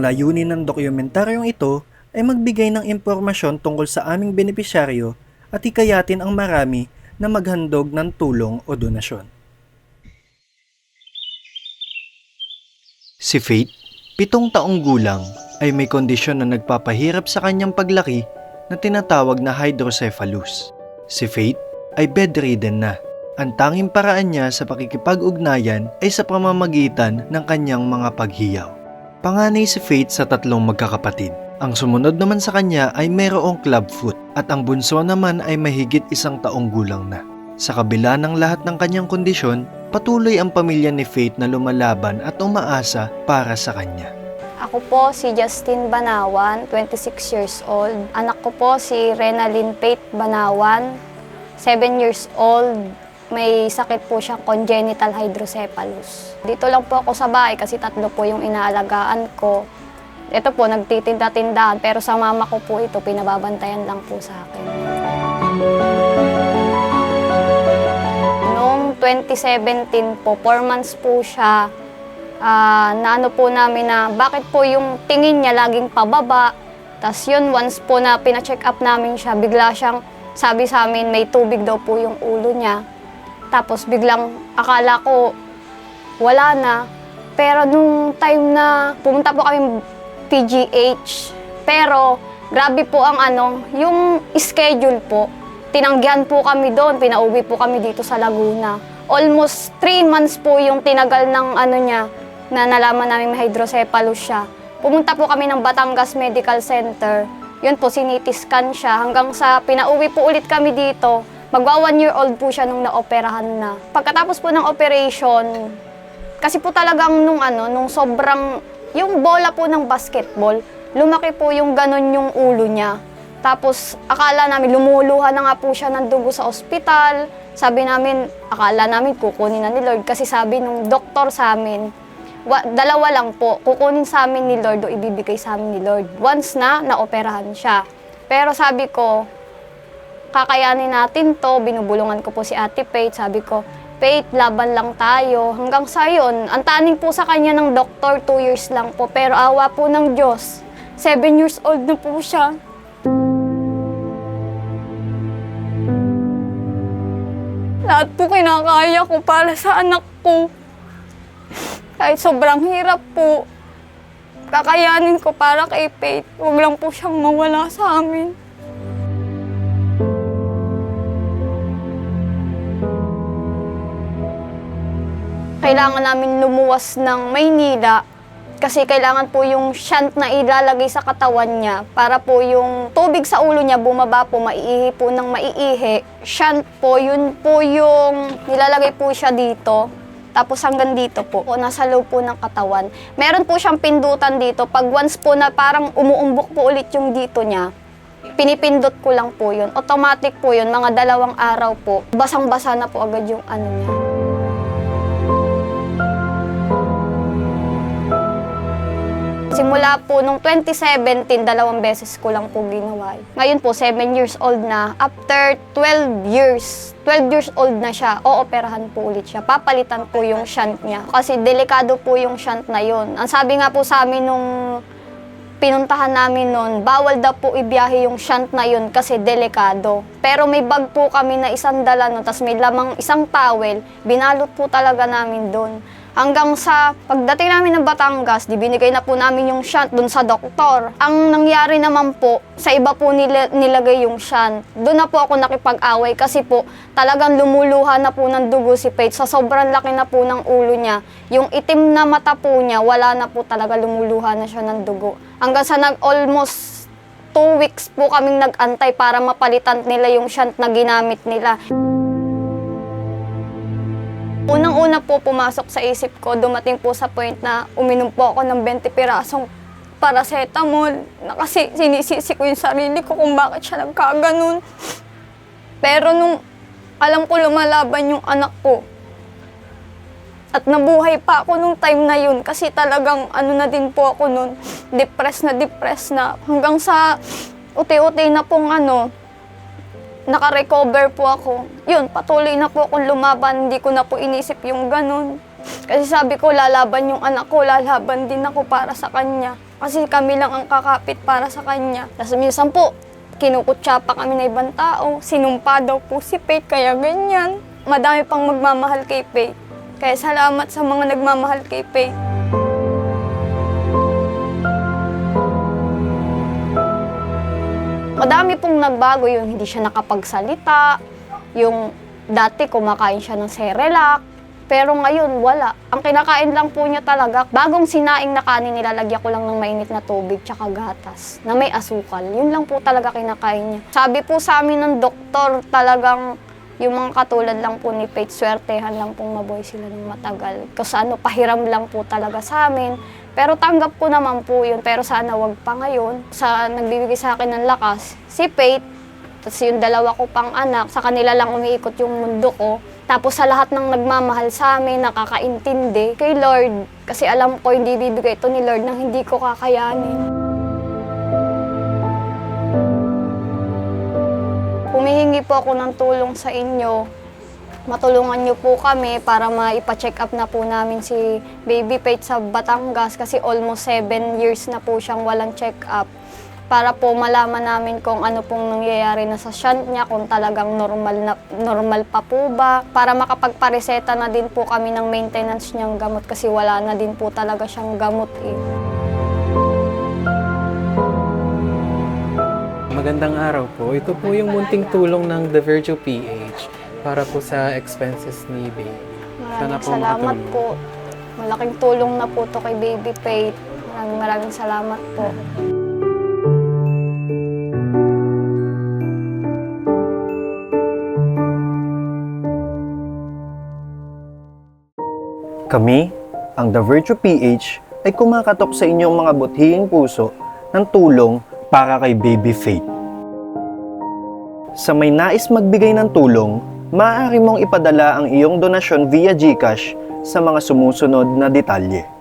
Ang layunin ng dokumentaryong ito ay magbigay ng impormasyon tungkol sa aming benepisyaryo at hikayatin ang marami na maghandog ng tulong o donasyon. Si Faith, pitong taong gulang, ay may kondisyon na nagpapahirap sa kanyang paglaki na tinatawag na hydrocephalus. Si Faith ay bedridden na. Ang tanging paraan niya sa pakikipag-ugnayan ay sa pamamagitan ng kanyang mga paghiyaw. Panganay si Faith sa tatlong magkakapatid. Ang sumunod naman sa kanya ay mayroong clubfoot at ang bunso naman ay mahigit isang taong gulang na. Sa kabila ng lahat ng kanyang kondisyon, patuloy ang pamilya ni Faith na lumalaban at umaasa para sa kanya. Ako po si Justin Banawan, 26 years old. Anak ko po si Renalyn Pate Banawan, 7 years old. May sakit po siyang congenital hydrocephalus. Dito lang po ako sa bahay kasi tatlo po yung inaalagaan ko. Ito po, nagtitinda-tindahan pero sa mama ko po ito, pinababantayan lang po sa akin. Noong 2017 po, 4 months po siya, ah naano po namin na bakit po yung tingin niya laging pababa. Tapos yun, once po na pina-check up namin siya, bigla siyang sabi sa amin may tubig daw po yung ulo niya. Tapos biglang akala ko wala na. Pero nung time na pumunta po kami PGH, pero grabe po ang ano, yung schedule po. Tinanggihan po kami doon, pinauwi po kami dito sa Laguna. Almost 3 months po yung tinagal ng ano niya, na nalaman namin may hydrocephalus siya. Pumunta po kami ng Batangas Medical Center. Yun po, sinitiscan siya hanggang sa pinauwi po ulit kami dito. Magwa one year old po siya nung naoperahan na. Pagkatapos po ng operation, kasi po talagang nung ano, nung sobrang, yung bola po ng basketball, lumaki po yung ganon yung ulo niya. Tapos akala namin, lumuluha na nga po siya ng dugo sa ospital. Sabi namin, akala namin kukunin na ni Lord kasi sabi nung doktor sa amin, wa, dalawa lang po, kukunin sa amin ni Lord o ibibigay sa amin ni Lord. Once na, naoperahan siya. Pero sabi ko, kakayanin natin to, binubulungan ko po si Ate Faith, sabi ko, Faith, laban lang tayo. Hanggang sa yun, ang taning po sa kanya ng doktor, 2 years lang po. Pero awa po ng Diyos, 7 years old na po siya. Lahat po kinakaya ko para sa anak ko. Kahit sobrang hirap po, kakayanin ko para kay Faith. Huwag lang po siyang mawala sa amin. Kailangan namin lumuwas ng Maynila kasi kailangan po yung shunt na ilalagay sa katawan niya para po yung tubig sa ulo niya bumaba po, maiihi po ng maiihi. Shunt po, yun po yung nilalagay po siya dito. Tapos hanggang dito po, o nasa loob po ng katawan. Meron po siyang pindutan dito. Pag once po na parang umuumbok po ulit yung dito niya, pinipindot ko lang po yun. Automatic po yun, mga dalawang araw po. Basang-basa na po agad yung ano niya. Simula po nung 2017, dalawang beses ko lang po ginawa. Ngayon po, 7 years old na. After 12 years, 12 years old na siya, ooperahan po ulit siya. Papalitan po yung shunt niya. Kasi delikado po yung shunt na yun. Ang sabi nga po sa amin nung pinuntahan namin noon, bawal daw po ibiyahe yung shunt na yun kasi delikado. Pero may bag po kami na isang dala nun, tapos may lamang isang towel, binalot po talaga namin doon. Hanggang sa pagdating namin ng Batangas, di binigay na po namin yung shunt doon sa doktor. Ang nangyari naman po, sa iba po nila, nilagay yung shunt. Doon na po ako nakipag-away kasi po talagang lumuluha na po ng dugo si Paige. Sa sobrang laki na po ng ulo niya. Yung itim na mata po niya, wala na po talaga lumuluha na siya ng dugo. Hanggang sa nag almost two weeks po kaming nag-antay para mapalitan nila yung shunt na ginamit nila. Unang-una po pumasok sa isip ko, dumating po sa point na uminom po ako ng 20 pirasong paracetamol na kasi sinisisi ko yung sarili ko kung bakit siya nagkaganon. Pero nung alam ko lumalaban yung anak ko, at nabuhay pa ako nung time na yun kasi talagang ano na din po ako nun, depressed na depressed na. Hanggang sa uti-uti na pong ano, naka-recover po ako. Yun, patuloy na po akong lumaban. Hindi ko na po inisip yung ganun. Kasi sabi ko, lalaban yung anak ko, lalaban din ako para sa kanya. Kasi kami lang ang kakapit para sa kanya. Tapos minsan po, kinukutsa pa kami na ibang tao. Sinumpa daw po si Faith, kaya ganyan. Madami pang magmamahal kay Faith. Kaya salamat sa mga nagmamahal kay Faith. Madami pong nagbago yung hindi siya nakapagsalita, yung dati kumakain siya ng Cerelac, pero ngayon wala. Ang kinakain lang po niya talaga, bagong sinaing na kanin nilalagyan ko lang ng mainit na tubig tsaka gatas na may asukal. Yun lang po talaga kinakain niya. Sabi po sa amin ng doktor, talagang yung mga katulad lang po ni Faith, swertehan lang pong mabuhay sila ng matagal. Kasi ano, pahiram lang po talaga sa amin. Pero tanggap ko naman po yun, pero sana wag pa ngayon. Sa nagbibigay sa akin ng lakas, si Faith, tapos yung dalawa ko pang anak, sa kanila lang umiikot yung mundo ko. Tapos sa lahat ng nagmamahal sa amin, nakakaintindi kay Lord. Kasi alam ko hindi bibigay ito ni Lord nang hindi ko kakayanin. Humihingi po ako ng tulong sa inyo. Matulungan niyo po kami para maipa-check up na po namin si Baby Faith sa Batangas kasi almost 7 years na po siyang walang check up para po malaman namin kung ano pong nangyayari na sa shunt niya, kung talagang normal, na, normal pa po ba, para makapagpareseta na din po kami ng maintenance niyang gamot kasi wala na din po talaga siyang gamot eh. Magandang araw po. Ito po yung munting tulong ng The Virgil PH para po sa expenses ni Baby. Sana Maraming po salamat makatulong. po. Malaking tulong na po to kay Baby Faith. Maraming maraming salamat po. Kami, ang The Virtue PH, ay kumakatok sa inyong mga buthiing puso ng tulong para kay Baby Faith. Sa may nais magbigay ng tulong, maaari mong ipadala ang iyong donasyon via GCash sa mga sumusunod na detalye.